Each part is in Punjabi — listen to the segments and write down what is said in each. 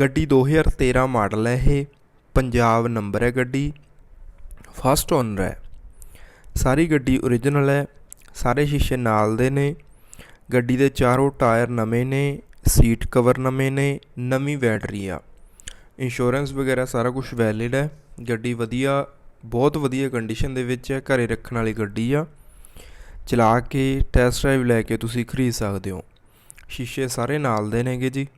ਗੱਡੀ 2013 ਮਾਡਲ ਹੈ ਇਹ। ਪੰਜਾਬ ਨੰਬਰ ਹੈ ਗੱਡੀ। ਫਸਟ ਓਨਰ ਹੈ। ਸਾਰੀ ਗੱਡੀ ਓਰੀਜਨਲ ਹੈ। ਸਾਰੇ ਸ਼ੀਸ਼ੇ ਨਾਲ ਦੇ ਨੇ। ਗੱਡੀ ਦੇ ਚਾਰੋਂ ਟਾਇਰ ਨਵੇਂ ਨੇ। ਸੀਟ ਕਵਰ ਨਵੇਂ ਨੇ। ਨਵੀਂ ਬੈਟਰੀ ਆ। ਇੰਸ਼ੋਰੈਂਸ ਵਗੈਰਾ ਸਾਰਾ ਕੁਝ ਵੈਲਿਡ ਹੈ। ਗੱਡੀ ਵਧੀਆ, ਬਹੁਤ ਵਧੀਆ ਕੰਡੀਸ਼ਨ ਦੇ ਵਿੱਚ ਹੈ। ਘਰੇ ਰੱਖਣ ਵਾਲੀ ਗੱਡੀ ਆ। ਚਲਾ ਕੇ ਟੈਸਟ ਡਰਾਈਵ ਲੈ ਕੇ ਤੁਸੀਂ ਖਰੀਦ ਸਕਦੇ ਹੋ। ਸ਼ੀਸ਼ੇ ਸਾਰੇ ਨਾਲ ਦੇ ਨੇਗੇ ਜੀ।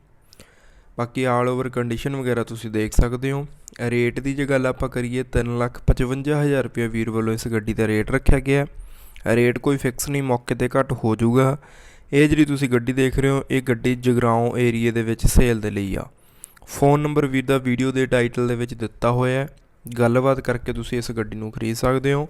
ਬਾਕੀ ਆਲ ਓਵਰ ਕੰਡੀਸ਼ਨ ਵਗੈਰਾ ਤੁਸੀਂ ਦੇਖ ਸਕਦੇ ਹੋ। ਰੇਟ ਦੀ ਜੇ ਗੱਲ ਆਪਾਂ ਕਰੀਏ 355000 ਰੁਪਏ ਵੀਰ ਵੱਲੋਂ ਇਸ ਗੱਡੀ ਦਾ ਰੇਟ ਰੱਖਿਆ ਗਿਆ ਰੇਟ ਕੋਈ ਫਿਕਸ ਨਹੀਂ, ਮੌਕੇ ਤੇ ਘੱਟ ਹੋ ਜਾਊਗਾ। ਇਹ ਜਿਹੜੀ ਤੁਸੀਂ ਗੱਡੀ ਦੇਖ ਰਹੇ ਹੋ, ਇਹ ਗੱਡੀ ਜਗਰਾਉਂ ਏਰੀਏ ਦੇ ਵਿੱਚ ਸੇਲ ਦੇ ਲਈ ਆ। ਫੋਨ ਨੰਬਰ ਵੀਰ ਦਾ ਵੀਡੀਓ ਦੇ ਟਾਈਟਲ ਦੇ ਵਿੱਚ ਦਿੱਤਾ ਹੋਇਆ ਹੈ। ਗੱਲਬਾਤ ਕਰਕੇ ਤੁਸੀਂ ਇਸ ਗੱਡੀ ਨੂੰ ਖਰੀਦ ਸਕਦੇ ਹੋ।